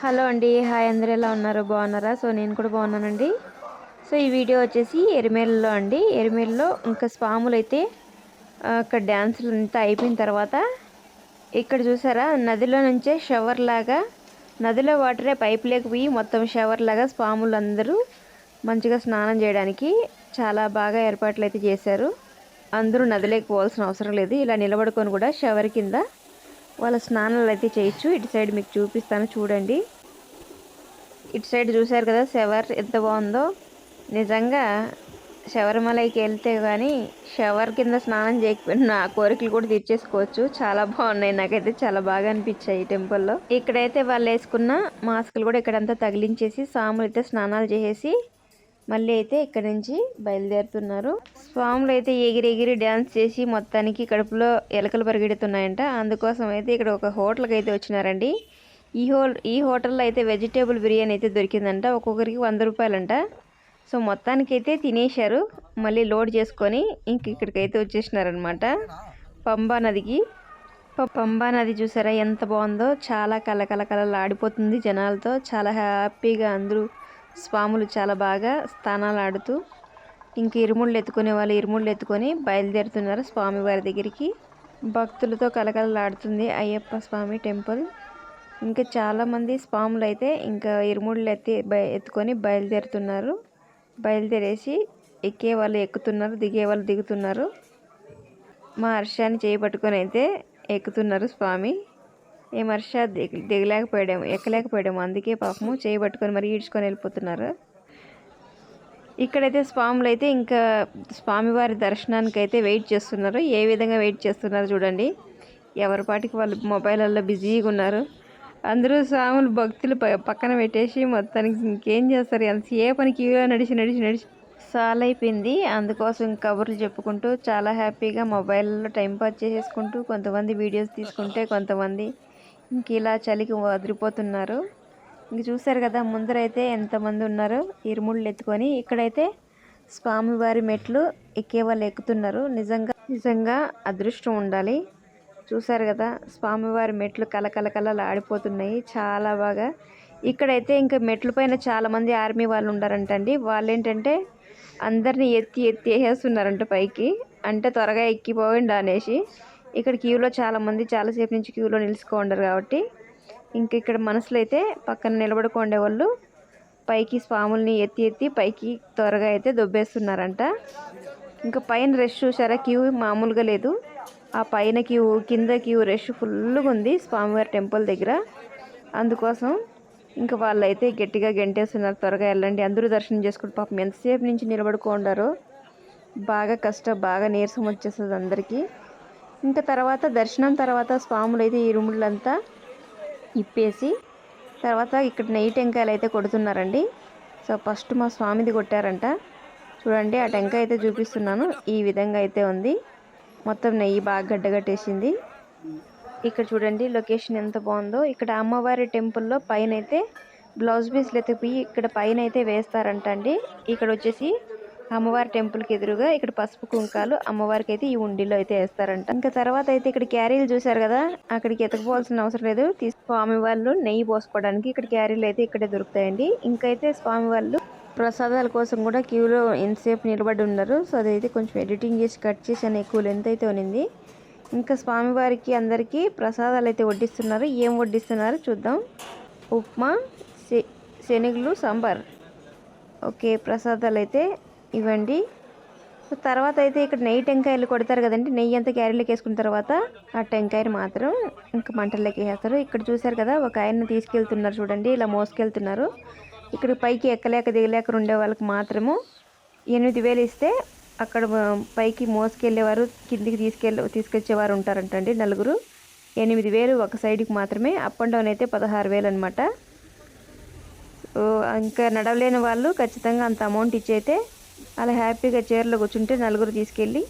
Hello అండి. Hi అందరూ ఎలా ఉన్నారు? బాగున్నారా? సో నేను కూడా బాగున్నానండి. సో ఈ వీడియో వచ్చేసి ఎరిమేలలో అండి. ఎరిమేలలో ఇంకా స్వాములు అయితే అక్కడ డ్యాన్సులు అంతా అయిపోయిన తర్వాత ఇక్కడ చూసారా? నదిలో నుంచే షవర్ లాగా నదిలో వాటరే పైప్ లేకపోయి మొత్తం షవర్ లాగా స్వాములు అందరూ మంచిగా స్నానం చేయడానికి చాలా బాగా ఏర్పాట్లు అయితే చేశారు. అందరూ నదిలోకి పోవాల్సిన అవసరం లేదు. ఇలా నిలబడుకొని కూడా షవర్ కింద వాళ్ళ స్నానాలు అయితే చేయొచ్చు. ఇటు సైడ్ మీకు చూపిస్తాను చూడండి. ఇటు సైడ్ చూశారు కదా షవర్ ఎంత బాగుందో. నిజంగా శవరిమలైకి వెళ్తే కానీ షవర్ కింద స్నానం చేయకపోయినా నా కోరికలు కూడా తీర్చేసుకోవచ్చు. చాలా బాగున్నాయి. నాకైతే చాలా బాగా అనిపించాయి టెంపుల్లో. ఇక్కడైతే వాళ్ళు వేసుకున్న మాస్కులు కూడా ఇక్కడంతా తగిలించేసి సాములు అయితే స్నానాలు చేసేసి మళ్ళీ అయితే ఇక్కడ నుంచి బయలుదేరుతున్నారు. స్వాములు అయితే ఎగిరి ఎగిరి డ్యాన్స్ చేసి మొత్తానికి కడుపులో ఎలకలు పరిగెడుతున్నాయంట. అందుకోసం అయితే ఇక్కడ ఒక హోటల్కి అయితే వచ్చినారండి. ఈ హోల్ ఈ హోటల్లో అయితే వెజిటేబుల్ బిర్యానీ అయితే దొరికిందంట. ఒక్కొక్కరికి వంద రూపాయలంట. సో మొత్తానికి అయితే తినేశారు. మళ్ళీ లోడ్ చేసుకొని ఇంక ఇక్కడికైతే వచ్చేసినారనమాట పంబా నదికి. పంబా నది చూసారా ఎంత బాగుందో. చాలా కలకల కలలు ఆడిపోతుంది జనాలతో. చాలా హ్యాపీగా అందరూ స్వాములు చాలా బాగా స్థానాలు ఆడుతూ ఇంక ఇరుముళ్ళు ఎత్తుకునే వాళ్ళు ఇరుముళ్ళు ఎత్తుకొని బయలుదేరుతున్నారు స్వామివారి దగ్గరికి. భక్తులతో కలకలలాడుతుంది అయ్యప్ప స్వామి టెంపుల్. ఇంకా చాలామంది స్వాములు అయితే ఇంకా ఇరుముళ్ళు ఎత్తి బయ- ఎత్తుకొని బయలుదేరుతున్నారు. బయలుదేరేసి ఎక్కే వాళ్ళు ఎక్కుతున్నారు దిగే వాళ్ళు దిగుతున్నారు. మా హర్షాన్ని చేపట్టుకొని అయితే ఎక్కుతున్నారు స్వామి. ఏ హర్ష దిగ దిగలేకపోయాడేమో ఎక్కలేకపోయాడేమో అందుకే పాపము చేయబట్టుకొని మరి ఈడ్చుకొని వెళ్ళిపోతున్నారు. ఇక్కడైతే స్వాములు అయితే ఇంకా స్వామివారి దర్శనానికి అయితే వెయిట్ చేస్తున్నారు. ఏ విధంగా వెయిట్ చేస్తున్నారు చూడండి. ఎవరి పాటికి వాళ్ళు మొబైల్లో బిజీగా ఉన్నారు. అందరూ స్వాములు భక్తులు పక్కన పెట్టేసి మొత్తానికి ఇంకేం చేస్తారు? ఏ పని క్యూలో నడిచి నడిచి నడిచి. సాల్ అయిపోయింది. అందుకోసం కబుర్లు చెప్పుకుంటూ చాలా హ్యాపీగా మొబైల్లో టైం పాస్ చేసేసుకుంటూ కొంతమంది వీడియోస్ తీసుకుంటే కొంతమంది ఇంక ఇలా చలికి వదిలిపోతున్నారు. ఇంక చూసారు కదా ముందరైతే ఎంతమంది ఉన్నారు ఇరుముళ్ళు ఎత్తుకొని ఇక్కడైతే స్వామివారి మెట్లు ఎక్కే వాళ్ళు ఎక్కుతున్నారు. నిజంగా నిజంగా అదృష్టం ఉండాలి. చూసారు కదా స్వామివారి మెట్లు కలకలకలలు ఆడిపోతున్నాయి. చాలా బాగా. ఇక్కడైతే ఇంకా మెట్ల పైన చాలామంది ఆర్మీ వాళ్ళు ఉన్నారంటండి. వాళ్ళు ఏంటంటే అందరినీ ఎత్తి ఎత్తి వేసేస్తున్నారంట పైకి. అంటే త్వరగా ఎక్కిపోయిండు అనేసి. ఇక్కడ క్యూలో చాలామంది చాలాసేపు నుంచి క్యూలో నిలుచుకో ఉండరు కాబట్టి ఇంక ఇక్కడ మనసులో అయితే పక్కన నిలబడుకోండే వాళ్ళు పైకి స్వాముల్ని ఎత్తి ఎత్తి పైకి త్వరగా అయితే దొబ్బేస్తున్నారంట. ఇంకా పైన రష్ చూసారా? క్యూ మామూలుగా లేదు. ఆ పైన క్యూ కింద క్యూ రష్ ఫుల్గా ఉంది స్వామివారి టెంపుల్ దగ్గర. అందుకోసం ఇంకా వాళ్ళైతే గట్టిగా గెంటేస్తున్నారు త్వరగా వెళ్ళండి. అందరూ దర్శనం చేసుకుని పాపం ఎంతసేపు నుంచి నిలబడుకుండారో బాగా కష్టం బాగా నీరసం వచ్చేస్తుంది అందరికీ. ఇంకా తర్వాత దర్శనం తర్వాత స్వాములు అయితే ఈ రూములంతా ఇప్పేసి తర్వాత ఇక్కడ నెయ్యి టెంకాయలు అయితే కొడుతున్నారండి. సో ఫస్ట్ మా స్వామిది కొట్టారంట. చూడండి ఆ టెంకాయ అయితే చూపిస్తున్నాను. ఈ విధంగా అయితే ఉంది. మొత్తం నెయ్యి బాగా గడ్డగట్టేసింది. ఇక్కడ చూడండి లొకేషన్ ఎంత బాగుందో. ఇక్కడ అమ్మవారి టెంపుల్లో పైన అయితే బ్లౌజ్ పీస్లు అయితే పోయి ఇక్కడ పైన అయితే వేస్తారంట అండి ఇక్కడ వచ్చేసి అమ్మవారి టెంపుల్కి ఎదురుగా ఇక్కడ పసుపు కుంకాలు అమ్మవారికి అయితే ఈ ఉండిలో అయితే వేస్తారంట. ఇంకా తర్వాత అయితే ఇక్కడ క్యారీలు చూసారు కదా అక్కడికి ఎతకపోవాల్సిన అవసరం లేదు. తీసు స్వామి వాళ్ళు నెయ్యి పోసుకోవడానికి ఇక్కడ క్యారీలు అయితే ఇక్కడే దొరుకుతాయండి. ఇంకైతే స్వామి వాళ్ళు ప్రసాదాల కోసం కూడా క్యూలో ఎంతసేపు నిలబడి ఉన్నారు. సో అదైతే కొంచెం ఎడిటింగ్ చేసి కట్ చేసి అనే ఎక్కువ లెంత్ అయితే ఉన్నింది. ఇంకా స్వామివారికి అందరికీ ప్రసాదాలు అయితే వడ్డిస్తున్నారు. ఏం వడ్డిస్తున్నారు చూద్దాం. ఉప్మా శనగలు సాంబార్. ఓకే ప్రసాదాలు అయితే ఇవ్వండి. తర్వాత అయితే ఇక్కడ నెయ్యి టెంకాయలు కొడతారు కదండి. నెయ్యి అంతా క్యారీలోకి వేసుకున్న తర్వాత ఆ టెంకాయలు మాత్రం ఇంకా మంటల్లోకి వేస్తారు. ఇక్కడ చూసారు కదా ఒక ఆయన తీసుకెళ్తున్నారు చూడండి. ఇలా మోసుకెళ్తున్నారు. ఇక్కడ పైకి ఎక్కలేక దిగలేక ఉండే వాళ్ళకి మాత్రము ఎనిమిది వేలు ఇస్తే అక్కడ పైకి మోసుకెళ్ళేవారు కిందికి తీసుకెళ్ళి తీసుకొచ్చేవారు ఉంటారంటండి నలుగురు. ఎనిమిది వేలు ఒక సైడ్కి మాత్రమే. అప్ అండ్ డౌన్ అయితే పదహారు వేలు అనమాట ఇంకా నడవలేని వాళ్ళు ఖచ్చితంగా అంత అమౌంట్ ఇచ్చైతే అలా హ్యాపీగా చీరలో కూర్చుంటే నలుగురు తీసుకెళ్ళి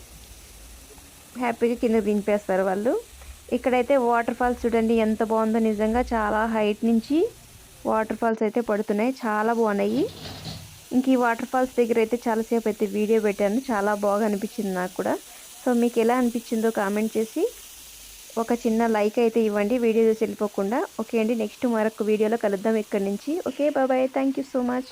హ్యాపీగా కింద దింపేస్తారు వాళ్ళు. ఇక్కడైతే వాటర్ ఫాల్స్ చూడండి ఎంత బాగుందో. నిజంగా చాలా హైట్ నుంచి వాటర్ ఫాల్స్ అయితే పడుతున్నాయి. చాలా బాగున్నాయి. ఇంక ఈ వాటర్ ఫాల్స్ దగ్గర అయితే చాలాసేపు అయితే వీడియో పెట్టాను. చాలా బాగా అనిపించింది నాకు కూడా. సో మీకు ఎలా అనిపించిందో కామెంట్ చేసి ఒక చిన్న లైక్ అయితే ఇవ్వండి. వీడియో చూసి వెళ్ళిపోకుండా. ఓకే అండి నెక్స్ట్ మరొక వీడియోలో కలుద్దాం ఇక్కడి నుంచి. ఓకే బాబాయ్ థ్యాంక్ యూ సో మచ్.